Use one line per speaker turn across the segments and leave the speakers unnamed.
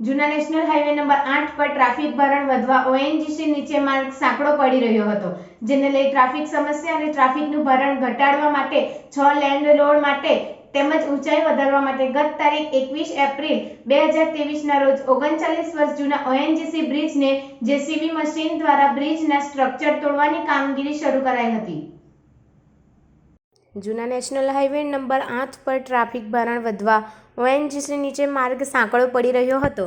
જૂના national highway number આઠ પર ટ્રાફિક ભારણ વધવા ઓએનજીસી નીચે માર્ગ સાંકડો પડી રહ્યો હતો, જેને લઈ ટ્રાફિક સમસ્યા અને ટ્રાફિકનું ભારણ ઘટાડવા માટે છ લેન્ડ રોડ માટે તેમજ ઊંચાઈ વધારવા માટે ગત તારીખ એકવીસ એપ્રિલ બે હજાર ત્રેવીસના રોજ ઓગણચાલીસ વર્ષ જૂના ઓએનજીસી બ્રિજને જેસીબી મશીન દ્વારા બ્રિજના સ્ટ્રક્ચર તોડવાની કામગીરી શરૂ કરાઈ હતી. જૂના નેશનલ હાઈવે નંબર આઠ પર ટ્રાફિક ભારણ વધવા ઓએનજીસી નીચે માર્ગ સાંકળો પડી રહ્યો હતો,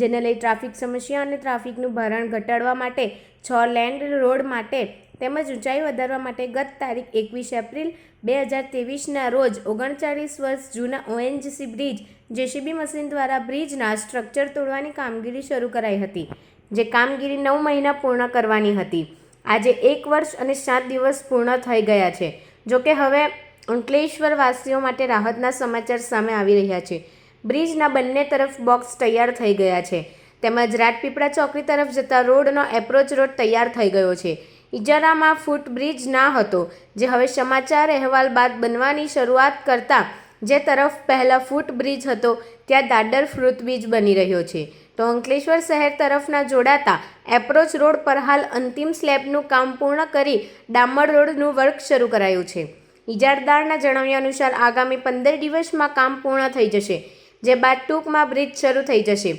જેને લઈ ટ્રાફિક સમસ્યા અને ટ્રાફિકનું ભારણ ઘટાડવા માટે છ લેન્ડ રોડ માટે તેમજ ઊંચાઈ વધારવા માટે ગત તારીખ એકવીસ એપ્રિલ બે હજાર ત્રેવીસના રોજ ઓગણચાળીસ વર્ષ જૂના ઓએનજીસી બ્રિજ, જેસીબી મશીન દ્વારા બ્રિજના સ્ટ્રક્ચર તોડવાની કામગીરી શરૂ કરાઈ હતી, જે કામગીરી નવ મહિના પૂર્ણ કરવાની હતી. આજે એક વર્ષ અને સાત દિવસ પૂર્ણ થઈ ગયા છે. જોકે હવે અંકલેશ્વર વાસીઓ માટે રાહતના સમાચાર સામે આવી રહ્યા છે. બ્રિજના બંને તરફ બોક્સ તૈયાર થઈ ગયા છે. તેમજ રાજપીપળા ચોકડી તરફ જતા રોડનો એપ્રોચ રોડ તૈયાર થઈ ગયો છે. ઇજારામાં ફૂટ બ્રિજ ના હતો, જે હવે સમાચાર અહેવાલ બાદ બનવાની શરૂઆત કરતા જે તરફ પહેલાં ફૂટ બ્રિજ હતો, ત્યાં દાદર ફ્રૂટ બ્રિજ બની રહ્યો છે. તો અંકલેશ્વર શહેર તરફના જોડાતા એપ્રોચ રોડ પર હાલ અંતિમ સ્લેબનું કામ પૂર્ણ કરી ડામર રોડનું વર્ક શરૂ કરાયું છે. ઇજારદારના જણાવ્યા અનુસાર આગામી પંદર દિવસમાં કામ પૂર્ણ થઈ જશે, જે બાદ ટૂંકમાં બ્રિજ શરૂ થઈ જશે.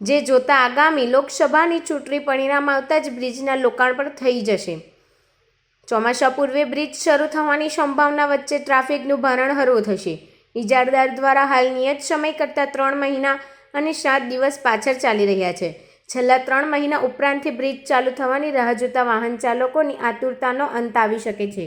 જે જોતા આગામી લોકસભાની ચૂંટણી પરિણામ આવતા જ બ્રિજના લોકાર્પણ થઈ જશે. ચોમાસા પૂર્વે બ્રિજ શરૂ થવાની સંભાવના વચ્ચે ટ્રાફિકનું ભારણ હળવું થશે. ઇજારદાર દ્વારા હાલ નિયત સમય કરતાં ત્રણ મહિના અને સાત દિવસ પાછળ ચાલી રહ્યા છે. છેલ્લા ત્રણ મહિના ઉપરાંતથી બ્રિજ ચાલુ થવાની રાહ જોતા વાહન ચાલકોની આતુરતાનો અંત આવી શકે છે.